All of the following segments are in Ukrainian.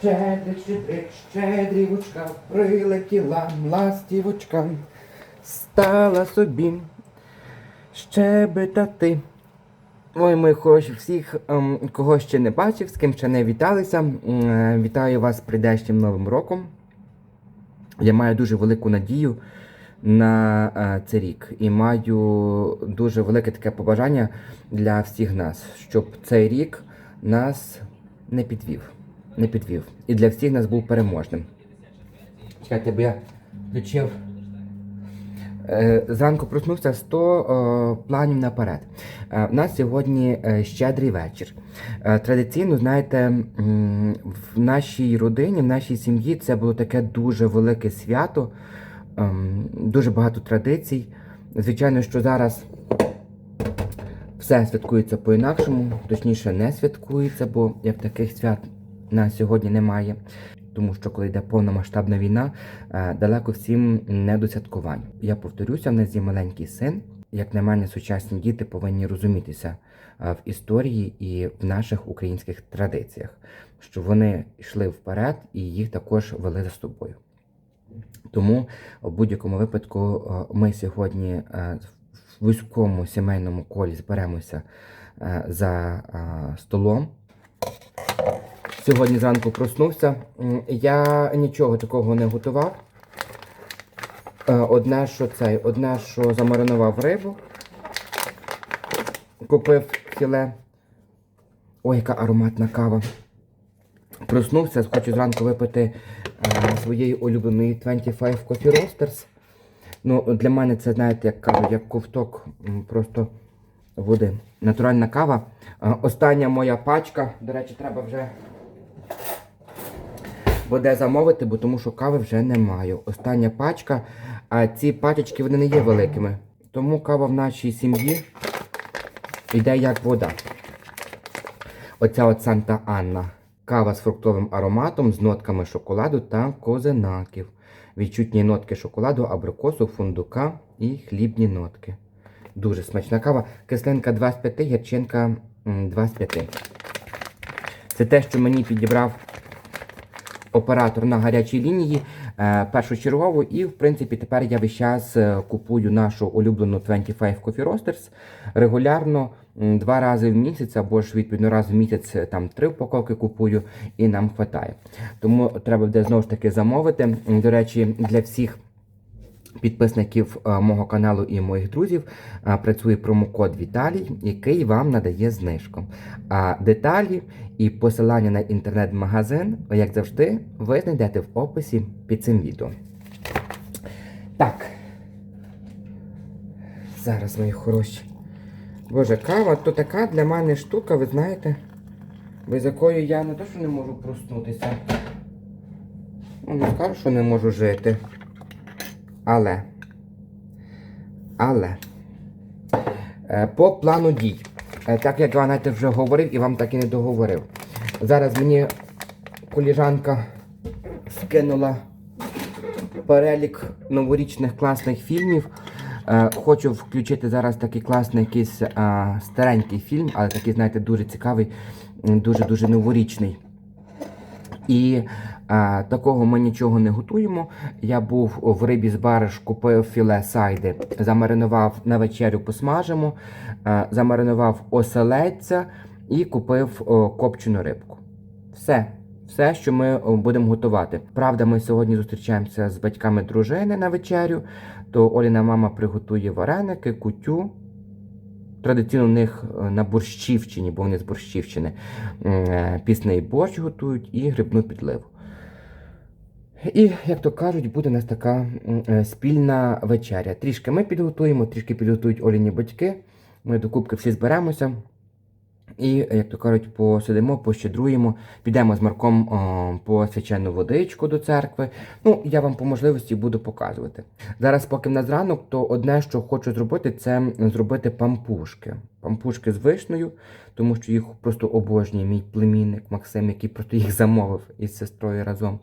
Щедрик, щедрик, щедрівочка, прилетіла ластівочка, стала собі щебетати. Ой, мої хороші, всіх, ем, кого ще не бачив, з ким ще не віталися. е, Вітаю вас з прийдешнім Новим роком. Я маю дуже велику надію на е, цей рік і маю дуже велике таке побажання для всіх нас, щоб цей рік нас не підвів. Не підвів. І для всіх нас був переможним. Чекайте, бо я включив. Е, Зранку проснувся 100 е, планів наперед. Е, У нас сьогодні е, щедрий вечір. Е, Традиційно, знаєте, в нашій родині, в нашій сім'ї це було таке дуже велике свято, ем, дуже багато традицій. Звичайно, що зараз все святкується по-інакшому, точніше, не святкується, бо як таких свят на сьогодні немає. Тому що коли йде повномасштабна війна, е, далеко всім не до святкувань. Я повторюся, в нас є маленький син. Як на мене, сучасні діти повинні розумітися е, в історії і в наших українських традиціях, що вони йшли вперед і їх також вели за собою. Тому в будь-якому випадку е, ми сьогодні в вузькому сімейному колі зберемося за столом. Сьогодні зранку проснувся. Я нічого такого не готував. Е, Одне, що цей, одне, що замаринував рибу. Купив філе. Ой, яка ароматна кава. Проснувся, хочу зранку випити е, своєї улюбленої 25 Coffee Roasters. Ну, для мене це, знаєте, як кажуть, як ковток просто води. Натуральна кава. Е, остання моя пачка. До речі, треба вже буде замовити, бо тому що кави вже не маю. Остання пачка, а ці пачечки вони не є великими. Тому кава в нашій сім'ї йде як вода. Оця от Санта Анна. Кава з фруктовим ароматом, з нотками шоколаду та козинаків. Відчутні нотки шоколаду, абрикосу, фундука і хлібні нотки. Дуже смачна кава. Кислинка 25, гірчинка м, 25. Це те, що мені підібрав оператор на гарячій лінії е, першочергово. І, в принципі, тепер я весь час е, купую нашу улюблену 25 Coffee Roasters регулярно два рази в місяць, або ж відповідно раз в місяць е, там три упаковки купую, і нам вистачає. Тому треба буде знову ж таки замовити. До речі, для всіх. Підписників е, мого каналу і моїх друзів е, працює промокод Віталій, який вам надає знижку. А деталі і посилання на інтернет-магазин, як завжди, ви знайдете в описі під цим відео. Так. Зараз, мої хороші. Боже, кава то така для мене штука, ви знаєте, без якої я не то, що не можу проснутися. Ну, не скажу, що не можу жити. Але. Але. Е, По плану дій. Е, Так як я знаєте, вже говорив і вам так і не договорив. Зараз мені коліжанка скинула перелік новорічних класних фільмів. Е, Хочу включити зараз такий класний якийсь старенький фільм, але такий, знаєте, дуже цікавий, дуже-дуже новорічний. І а, такого ми нічого не готуємо. Я був в рибі з бариш, купив філе сайди, замаринував на вечерю, посмажимо, а, замаринував оселедця і купив о, копчену рибку. Все. Все, що ми будемо готувати. Правда, ми сьогодні зустрічаємося з батьками дружини на вечерю, то Оліна мама приготує вареники, кутю. Традиційно у них е, на Борщівщині, бо вони з Борщівщини, е, пісний борщ готують і грибну підливу. І, як то кажуть, буде у нас така е, спільна вечеря. Трішки ми підготуємо, трішки підготують Оліні батьки. Ми до кубки всі зберемося. І, як то кажуть, посидимо, пощедруємо, підемо з Марком о, по свячену водичку до церкви. Ну, я вам по можливості буду показувати. Зараз, поки в нас ранок, то одне, що хочу зробити, це зробити пампушки. Пампушки з вишнею, тому що їх просто обожнює мій племінник Максим, який просто їх замовив із сестрою разом.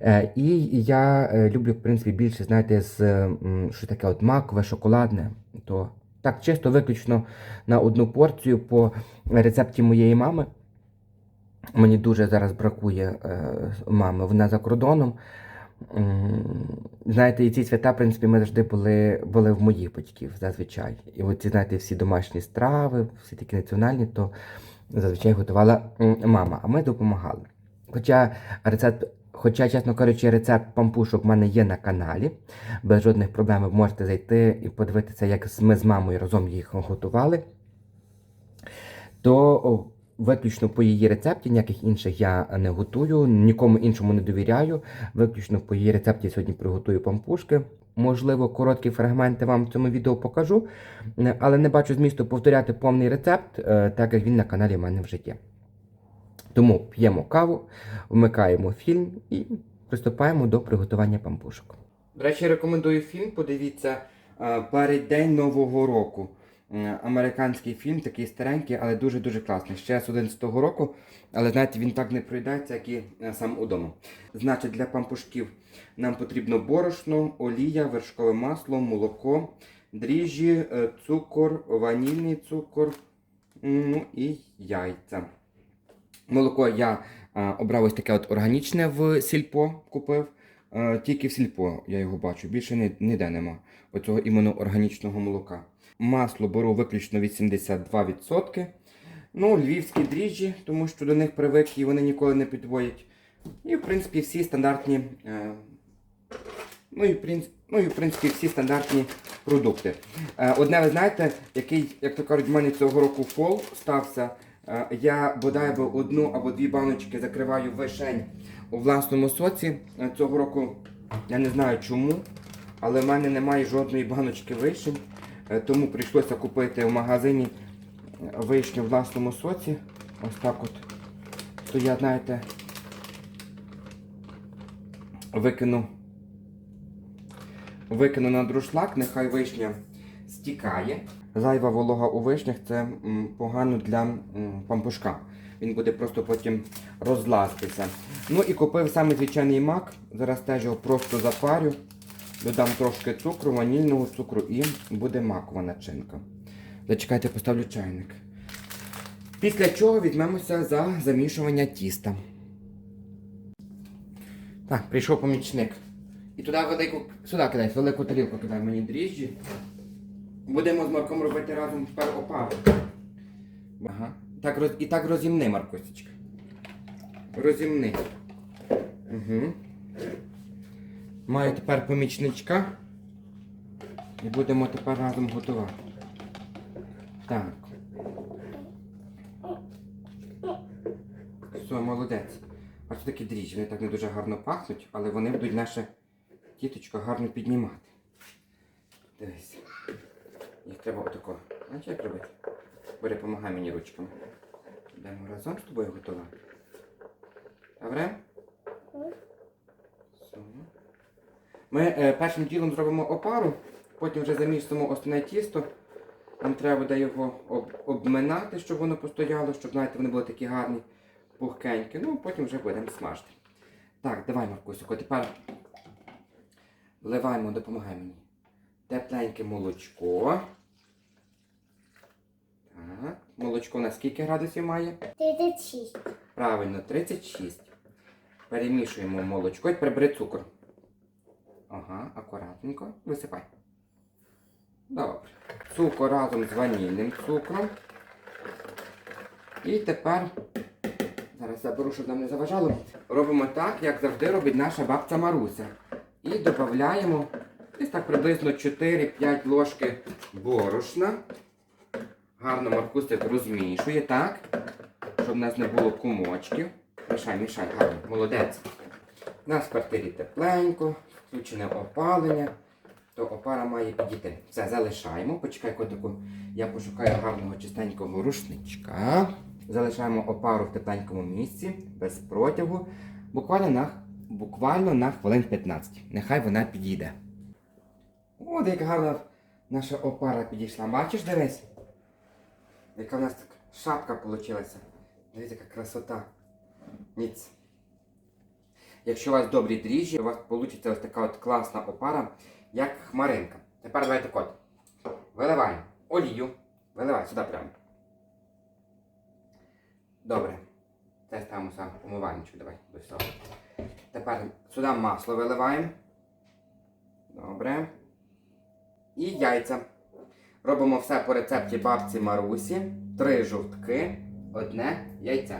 Е, і я е, люблю, в принципі, більше, знаєте, з що таке от макове, шоколадне. То так чисто виключно на одну порцію по рецепті моєї мами. Мені дуже зараз бракує е, мами. Вона за кордоном. Знаєте, і ці свята, в принципі, ми завжди були, були в моїх батьків зазвичай. І оці, знаєте, всі домашні страви, всі такі національні, то зазвичай готувала мама, а ми допомагали. Хоча рецепт, хоча, чесно кажучи, рецепт пампушок в мене є на каналі, без жодних проблем ви можете зайти і подивитися, як ми з мамою разом їх готували. То виключно по її рецепті, ніяких інших я не готую, нікому іншому не довіряю. Виключно по її рецепті сьогодні приготую пампушки. Можливо, короткі фрагменти вам в цьому відео покажу, але не бачу змісту повторяти повний рецепт, е, так як він на каналі в мене вже є. Тому п'ємо каву, вмикаємо фільм і приступаємо до приготування пампушок. До речі, рекомендую фільм. Подивіться е, Переддень Нового року. Е, Американський фільм, такий старенький, але дуже-дуже класний. Ще з 11-го року, але знаєте, він так не пройдеться, як і е, сам удома. Значить, для пампушків нам потрібно борошно, олія, вершкове масло, молоко, дріжджі, цукор, ванільний цукор ну, і яйця. Молоко я е, обрав ось таке от органічне в сільпо купив. Е, тільки в сільпо я його бачу. Більше ні, ніде нема. Оцього іменно органічного молока. Масло беру виключно 82%. Ну, львівські дріжджі, тому що до них привик і вони ніколи не підводять. І, в принципі, всі стандартні. Е, ну, і, ну, і, в принципі, всі стандартні продукти. Одне, ви знаєте, який, як то кажуть, в мене цього року фол стався. Е, Я бодай би одну або дві баночки закриваю вишень у власному соці. Е, Цього року я не знаю чому, але в мене немає жодної баночки вишень, Е, тому прийшлося купити в магазині вишню в власному соці. Ось так от. То я, знаєте, викину, викину на друшлак, нехай вишня стікає. Зайва волога у вишнях це погано для пампушка. Він буде просто потім розластися. Ну і купив саме звичайний мак. Зараз теж його просто запарю. Додам трошки цукру, ванільного цукру і буде макова начинка. Зачекайте, поставлю чайник. Після чого візьмемося за замішування тіста. Так, прийшов помічник. І туди велику. Сюди кидай, велику тарілку кидай мені дріжджі. Будемо з Марком робити разом тепер опару. Ага. Так, роз... І так розімни, Маркосечка. Розімни. Угу. Маю тепер помічничка. І будемо тепер разом готувати. Так. Все, молодець. Ось такі дріжджі, вони так не дуже гарно пахнуть, але вони будуть наше тіточко гарно піднімати. Дивись. Їх треба отако. Знаєш, як робити? Бери, помагай мені ручками. Будемо разом з тобою готувати. Добре? Ми е, першим ділом зробимо опару, потім вже замістимо основне тісто. Нам треба буде його об, обминати, щоб воно постояло, щоб знаєте, вони були такі гарні, пухкенькі. Ну, потім вже будемо смажити. Так, давай, Маркусику, тепер вливаємо, допомагай мені. Тепленьке молочко. Так, молочко на скільки градусів має? 36. Правильно, 36. Перемішуємо молочко і прибери цукор. Ага, акуратненько. Висипай. Добре. Цукор разом з ванільним цукром. І тепер, зараз заберу, щоб нам не заважало. Робимо так, як завжди робить наша бабця Маруся. І додаємо десь так приблизно 4-5 ложки борошна. Гарно Маркусик розмішує, так? Щоб в нас не було кумочків. Мішай, мішай, гарно, молодець. У нас в квартирі тепленько, включене опалення, то опара має підійти. Все, залишаємо. Почекай котику, я пошукаю гарного чистенького рушничка. Залишаємо опару в тепленькому місці, без протягу. Буквально на, буквально на хвилин 15. Нехай вона підійде. От як гарна наша опара підійшла. Бачиш, дивись? Яка в нас так шапка вийшла. Дивіться, яка красота. Ніц. Якщо у вас добрі дріжджі, у вас вийде ось така от класна опара, як хмаринка. Тепер давайте кот. Виливаємо олію. Виливай сюди прямо. Добре. Це ставимо сам умивальничок, давай, до всього. Тепер сюди масло виливаємо. Добре. І яйця. Робимо все по рецепті бабці Марусі. Три жовтки, одне яйце.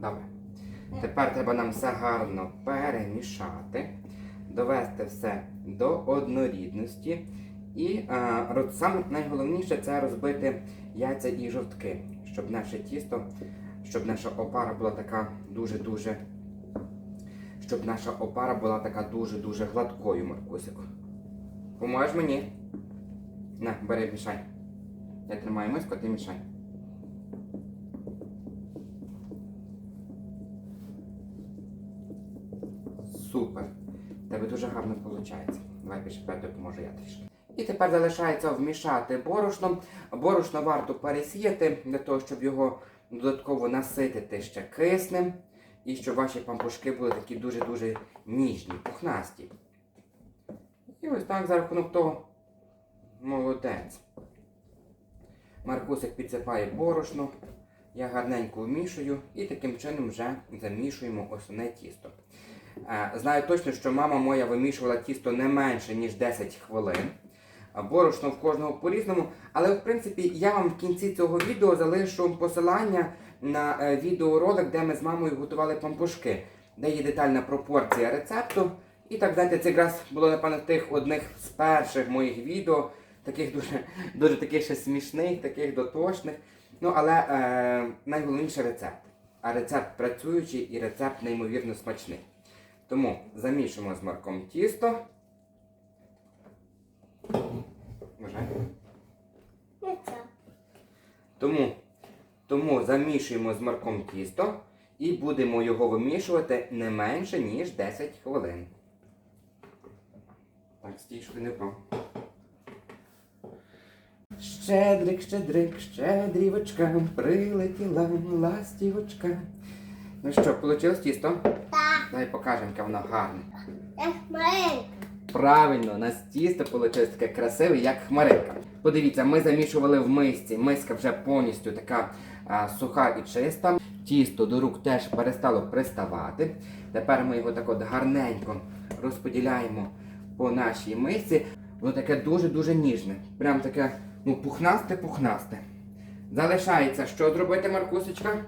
Добре. Тепер треба нам все гарно перемішати, довести все до однорідності. І е, саме найголовніше це розбити яйця і жовтки, щоб наше тісто, щоб наша опара була така дуже-дуже. Щоб наша опара була така дуже-дуже гладкою, Маркусику. Поможеш мені? На, бери, мішай. Я тримаю миску, ти мішай. Супер. Тебе дуже гарно виходить. Давай тепер допоможу я трішки. І тепер залишається вмішати борошно. Борошно варто пересіяти для того, щоб його додатково наситити ще киснем. І щоб ваші пампушки були такі дуже-дуже ніжні, пухнасті. І ось так за рахунок того молодець. Маркусик підсипає борошно, я гарненько вмішую і таким чином вже замішуємо основне тісто. Е, Знаю точно, що мама моя вимішувала тісто не менше, ніж 10 хвилин. Борошно в кожного по-різному. Але в принципі я вам в кінці цього відео залишу посилання на е, відеоролик, де ми з мамою готували пампушки, де є детальна пропорція рецепту. І так, знаєте, це якраз було, напевно, тих одних з перших моїх відео, таких дуже, дуже таких ще смішних, таких дотошних. Ну, але е, найголовніше рецепт. А рецепт працюючий і рецепт неймовірно смачний. Тому замішуємо з марком тісто. Це. Тому, тому замішуємо з марком тісто і будемо його вимішувати не менше, ніж 10 хвилин. Так, стій, не впав. Щедрик, щедрик, щедрівочка, прилетіла ластівочка. Ну що, вийшло тісто? Так, Давай покажемо, яке воно гарне. як маленька. Правильно, у нас тісто вийшло таке красиве, як хмаринка. Подивіться, ми замішували в мисці. Миска вже повністю така а, суха і чиста. Тісто до рук теж перестало приставати. Тепер ми його так от гарненько розподіляємо по нашій мисці. Воно таке дуже-дуже ніжне. Прям таке, ну, пухнасте-пухнасте. Залишається що зробити, Маркусечка?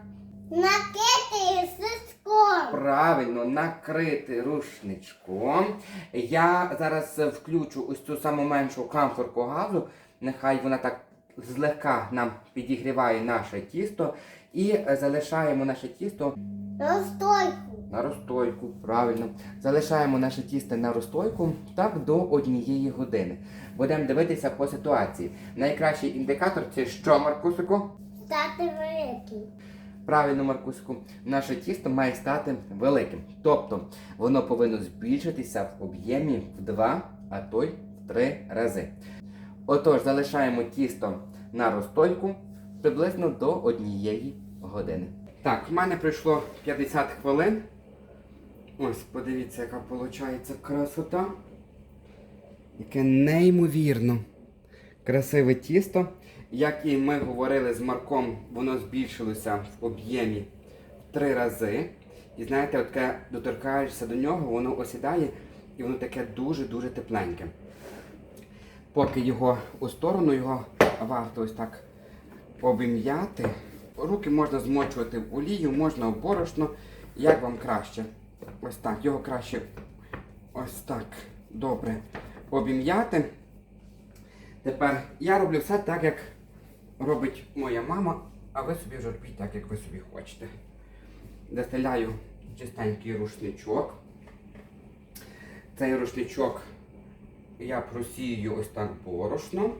Накити сиском. Правильно, накрити рушничком. Я зараз включу ось цю саму меншу камфорку газу. Нехай вона так злегка нам підігріває наше тісто. І залишаємо наше тісто Розстойку. на розстойку. Правильно. Залишаємо наше тісто на розстойку так до однієї години. Будемо дивитися по ситуації. Найкращий індикатор це що, Маркусику? Стати великий. Правильно, Маркусику, наше тісто має стати великим. Тобто воно повинно збільшитися в об'ємі в два, а то й в три рази. Отож, залишаємо тісто на розстойку приблизно до однієї години. Так, в мене пройшло 50 хвилин. Ось, подивіться, яка виходить красота. Яке неймовірно красиве тісто. Як і ми говорили з Марком, воно збільшилося в об'ємі в три рази. І знаєте, от таке доторкаєшся до нього, воно осідає і воно таке дуже-дуже тепленьке. Поки його у сторону, його варто ось так обім'яти. Руки можна змочувати в олію, можна в борошно, як вам краще. Ось так, його краще ось так добре обім'яти. Тепер я роблю все так, як робить моя мама, а ви собі вже робіть так, як ви собі хочете. Достеляю чистенький рушничок. Цей рушничок я просію ось так борошном.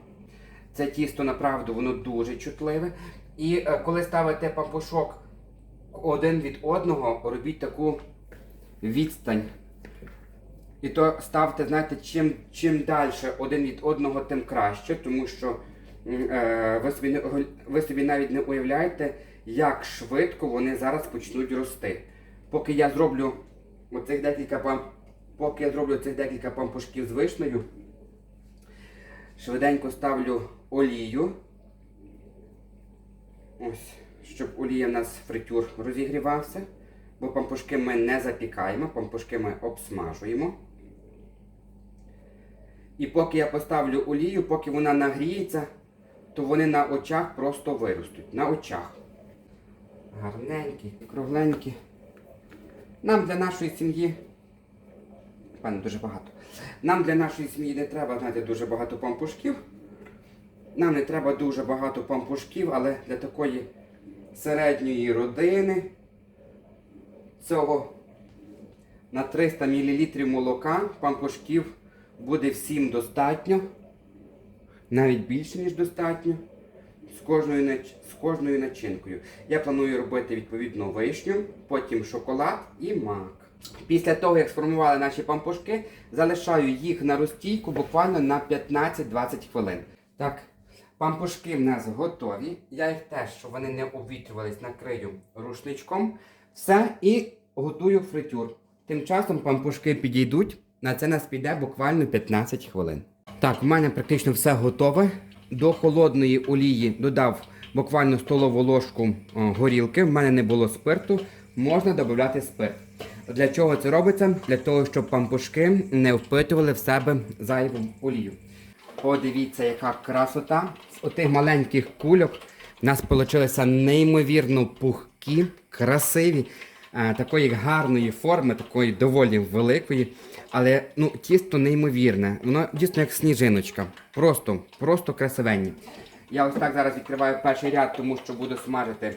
Це тісто, направду, воно дуже чутливе. І е, коли ставите папушок один від одного, робіть таку відстань. І то ставте, знаєте, чим, чим далі один від одного, тим краще, тому що е, ви, собі не, ви собі навіть не уявляєте, як швидко вони зараз почнуть рости. Поки я зроблю оцих декілька поки я зроблю цих декілька пампушків з вишнею, швиденько ставлю олію. Ось щоб олія в нас фритюр розігрівався, бо пампушки ми не запікаємо, пампушки ми обсмажуємо. І поки я поставлю олію, поки вона нагріється, то вони на очах просто виростуть. На очах. Гарненькі, кругленькі. Нам для нашої сім'ї. Пане, дуже багато. Нам для нашої сім'ї не треба, знаєте, дуже багато пампушків. Нам не треба дуже багато пампушків, але для такої середньої родини цього на 300 мл молока пампушків буде всім достатньо. Навіть більше, ніж достатньо. З кожною, з кожною начинкою. Я планую робити відповідно вишню, потім шоколад і мак. Після того, як сформували наші пампушки, залишаю їх на розстійку буквально на 15-20 хвилин. Так, пампушки в нас готові. Я їх теж, щоб вони не обвітрювались, накрию рушничком. Все і готую фритюр. Тим часом пампушки підійдуть. На це нас піде буквально 15 хвилин. Так, в мене практично все готове. До холодної олії додав буквально столову ложку о, горілки. В мене не було спирту. Можна додати спирт. Для чого це робиться? Для того, щоб пампушки не впитували в себе зайву олію. Подивіться, яка красота. Отих маленьких кульок у нас вийшло неймовірно пухкі, красиві, е, такої гарної форми, такої доволі великої. Але ну, тісто неймовірне. Воно дійсно як сніжиночка. Просто, просто красивенні. Я ось так зараз відкриваю перший ряд, тому що буду смажити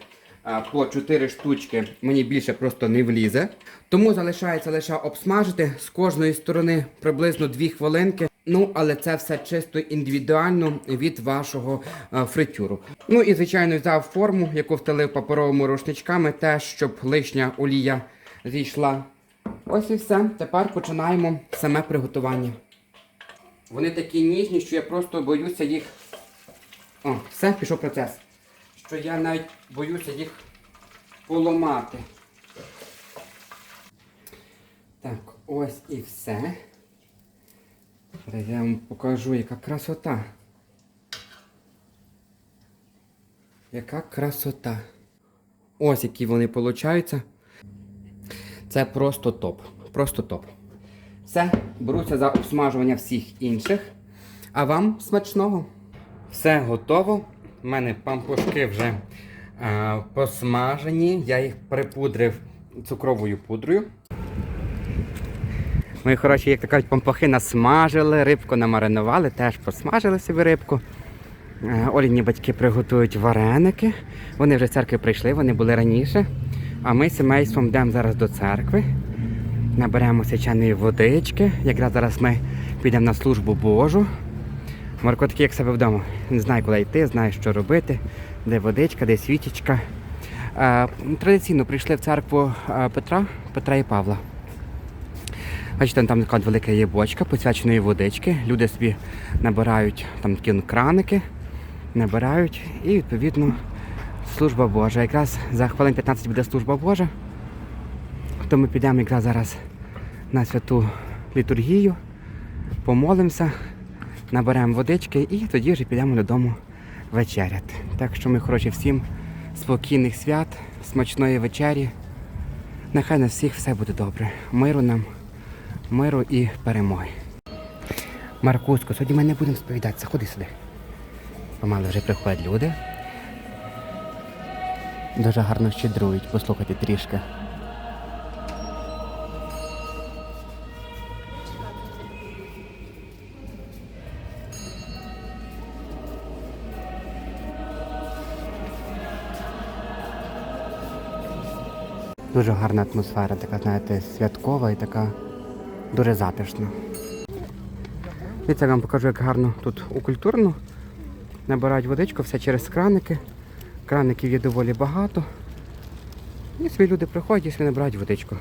по 4 штучки. Мені більше просто не влізе. Тому залишається лише обсмажити з кожної сторони приблизно 2 хвилинки. Ну, але це все чисто індивідуально від вашого а, фритюру. Ну і звичайно взяв форму, яку встелив паперовими рушничками, теж щоб лишня олія зійшла. Ось і все. Тепер починаємо саме приготування. Вони такі ніжні, що я просто боюся їх. О, все, пішов процес. Що я навіть боюся їх поламати. Так, ось і все. Зараз я вам покажу, яка красота. Яка красота. Ось які вони получаються. Це просто топ. Просто топ. Все, беруся за обсмажування всіх інших. А вам смачного. Все готово. У мене пампушки вже е, посмажені. Я їх припудрив цукровою пудрою. Ми, хороші, як то кажуть, пампухи насмажили, рибку намаринували, теж посмажили собі рибку. Е, Оліні батьки приготують вареники. Вони вже з церкви прийшли, вони були раніше. А ми з сімейством йдемо зараз до церкви. Наберемо свяченої водички. Якраз зараз ми підемо на службу Божу. Марко такий, як себе вдома. Не знає, куди йти, знає, що робити, де водичка, де свічечка. Е, Традиційно прийшли в церкву е, Петра, Петра і Павла. Бачите, там така велика є бочка посвяченої водички. Люди собі набирають там такі краники, набирають і відповідно служба Божа. Якраз за хвилин 15 буде служба Божа. То ми підемо якраз зараз на святу літургію, помолимося, наберемо водички і тоді вже підемо додому вечеряти. Так що ми, хороші, всім спокійних свят, смачної вечері. Нехай на всіх все буде добре. Миру нам, миру і перемоги. Маркуско, сьогодні ми не будемо сповідатися, ходи сюди. Помало вже приходять люди. Дуже гарно щедрують, послухайте трішки. Дуже гарна атмосфера, така, знаєте, святкова і така дуже затишно. Дивіться, я вам покажу, як гарно тут укультурно. Набирають водичку, все через краники. Краників є доволі багато. І собі люди приходять і собі набирають водичку.